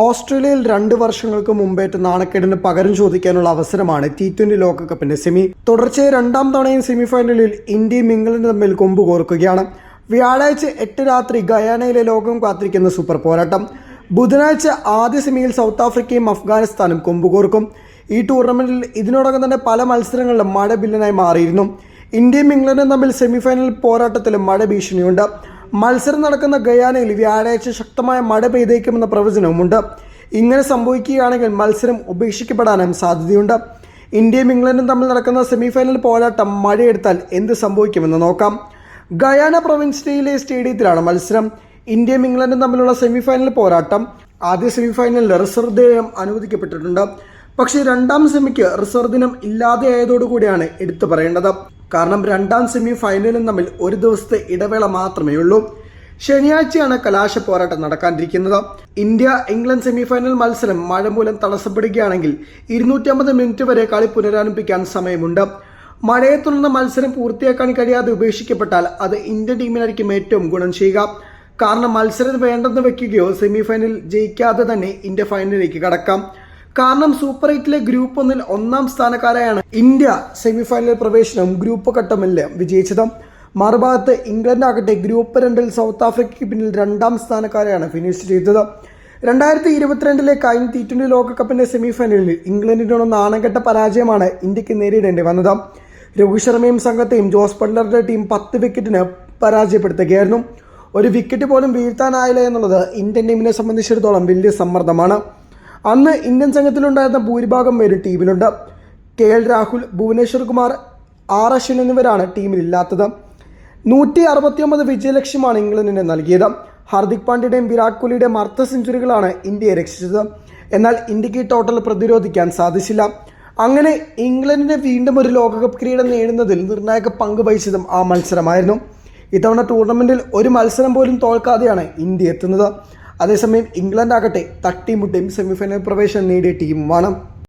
ഓസ്ട്രേലിയയിൽ രണ്ട് വർഷങ്ങൾക്ക് മുമ്പേറ്റ നാണക്കേടിന് പകരം ചോദിക്കാനുള്ള അവസരമാണ് ടി ട്വന്റി ലോകകപ്പിന്റെ സെമി. തുടർച്ചയായി രണ്ടാം തവണയും സെമിഫൈനലിൽ ഇന്ത്യയും ഇംഗ്ലണ്ടും തമ്മിൽ കൊമ്പ് കോർക്കുകയാണ്. വ്യാഴാഴ്ച എട്ട് രാത്രി ഗയാനയിലെ ലോകം കാത്തിരിക്കുന്ന സൂപ്പർ പോരാട്ടം. ബുധനാഴ്ച ആദ്യ സെമിയിൽ സൗത്ത് ആഫ്രിക്കയും അഫ്ഗാനിസ്ഥാനും കൊമ്പുകോർക്കും ഈ ടൂർണമെന്റിൽ ഇതിനോടകം തന്നെ പല മത്സരങ്ങളിലും മഴ ബില്ലനായി മാറിയിരുന്നു. ഇന്ത്യയും ഇംഗ്ലണ്ടും തമ്മിൽ സെമിഫൈനൽ പോരാട്ടത്തിലും മഴ ഭീഷണിയുണ്ട്. മത്സരം നടക്കുന്ന ഗയാനയിൽ വ്യാഴാഴ്ച ശക്തമായ മഴ പെയ്തേക്കുമെന്ന പ്രവചനവുമുണ്ട്. ഇങ്ങനെ സംഭവിക്കുകയാണെങ്കിൽ മത്സരം ഉപേക്ഷിക്കപ്പെടാനും സാധ്യതയുണ്ട്. ഇന്ത്യയും ഇംഗ്ലണ്ടും തമ്മിൽ നടക്കുന്ന സെമിഫൈനൽ പോരാട്ടം മഴയെടുത്താൽ എന്ത് സംഭവിക്കുമെന്ന് നോക്കാം. ഗയാന പ്രൊവിൻസിലെ സ്റ്റേഡിയത്തിലാണ് മത്സരം. ഇന്ത്യയും ഇംഗ്ലണ്ടും തമ്മിലുള്ള സെമിഫൈനൽ പോരാട്ടം. ആദ്യ സെമിഫൈനലിൽ റിസർവ് ദേയം അനുവദിക്കപ്പെട്ടിട്ടുണ്ട്. പക്ഷേ രണ്ടാം സെമിക്ക് റിസർവ് ദിനം ഇല്ലാതെയായതോടുകൂടിയാണ് എടുത്തു പറയേണ്ടത്. കാരണം രണ്ടാം സെമി ഫൈനലും തമ്മിൽ ഒരു ദിവസത്തെ ഇടവേള മാത്രമേ ഉള്ളൂ. ശനിയാഴ്ചയാണ് കലാശ പോരാട്ടം നടക്കാനിരിക്കുന്നത്. ഇന്ത്യ ഇംഗ്ലണ്ട് സെമിഫൈനൽ മത്സരം മഴ മൂലം തടസ്സപ്പെടുകയാണെങ്കിൽ ഇരുന്നൂറ്റമ്പത് മിനിറ്റ് വരെ കളി പുനരാരംഭിക്കാൻ സമയമുണ്ട്. മഴയെ തുടർന്ന് മത്സരം പൂർത്തിയാക്കാൻ കഴിയാതെ ഉപേക്ഷിക്കപ്പെട്ടാൽ അത് ഇന്ത്യൻ ടീമിനായിരിക്കും ഏറ്റവും ഗുണം ചെയ്യുക. കാരണം മത്സരം വേണ്ടെന്ന് വെക്കുകയോ സെമിഫൈനൽ ജയിക്കാതെ തന്നെ ഇന്ത്യ ഫൈനലിലേക്ക് കടക്കാം. കാരണം സൂപ്പർ എയ്റ്റിലെ ഗ്രൂപ്പ് ഒന്നിൽ ഒന്നാം സ്ഥാനക്കാരായാണ് ഇന്ത്യ സെമിഫൈനൽ പ്രവേശനം ഗ്രൂപ്പ് ഘട്ടമില്ല വിജയിച്ചത്. മറുഭാഗത്ത് ഇംഗ്ലണ്ട് ആകട്ടെ ഗ്രൂപ്പ് രണ്ടിൽ സൗത്ത് ആഫ്രിക്കയ്ക്ക് പിന്നിൽ രണ്ടാം സ്ഥാനക്കാരെയാണ് ഫിനിഷ് ചെയ്തത്. രണ്ടായിരത്തി ഇരുപത്തിരണ്ടിലെ കഴിഞ്ഞ ടി ട്വന്റി ലോകകപ്പിന്റെ സെമിഫൈനലിൽ ഇംഗ്ലണ്ടിനോട് നാണംകെട്ട പരാജയമാണ് ഇന്ത്യയ്ക്ക് നേരിടേണ്ടി വന്നത്. രോഹിത് ശർമ്മയും സംഘത്തെയും ജോസ് ബട്ട്ലറുടെ ടീം പത്ത് വിക്കറ്റിന് പരാജയപ്പെടുത്തുകയായിരുന്നു. ഒരു വിക്കറ്റ് പോലും വീഴ്ത്താനായില്ല എന്നുള്ളത് ഇന്ത്യൻ ടീമിനെ സംബന്ധിച്ചിടത്തോളം വലിയ സമ്മർദ്ദമാണ്. അന്ന് ഇന്ത്യൻ സംഘത്തിലുണ്ടായിരുന്ന ഭൂരിഭാഗം പേരും ടീമിലുണ്ട്. K L Rahul Bhuvneshwar Kumar R Ashwin എന്നിവരാണ് ടീമിലില്ലാത്തത്. നൂറ്റി അറുപത്തിയൊമ്പത് വിജയലക്ഷ്യമാണ് ഇംഗ്ലണ്ടിന് നൽകിയത്. ഹാർദിക് പാണ്ഡ്യയുടെയും വിരാട് കോഹ്ലിയുടെയും അർദ്ധ സെഞ്ചുറികളാണ് ഇന്ത്യയെ രക്ഷിച്ചത്. എന്നാൽ ഇന്ത്യയ്ക്ക് ടോട്ടൽ പ്രതിരോധിക്കാൻ സാധിച്ചില്ല. അങ്ങനെ ഇംഗ്ലണ്ടിനെ വീണ്ടും ഒരു ലോകകപ്പ് കിരീടം നേടുന്നതിൽ നിർണായക പങ്ക് വഹിച്ചതും ആ മത്സരമായിരുന്നു. ഇത്തവണ ടൂർണമെന്റിൽ ഒരു മത്സരം പോലും തോൽക്കാതെയാണ് ഇന്ത്യ എത്തുന്നത്. അതേസമയം ഇംഗ്ലണ്ട് ആകട്ടെ തട്ടിമുട്ടിയും സെമിഫൈനൽ പ്രവേശനം നേടിയ ടീമുമാണ്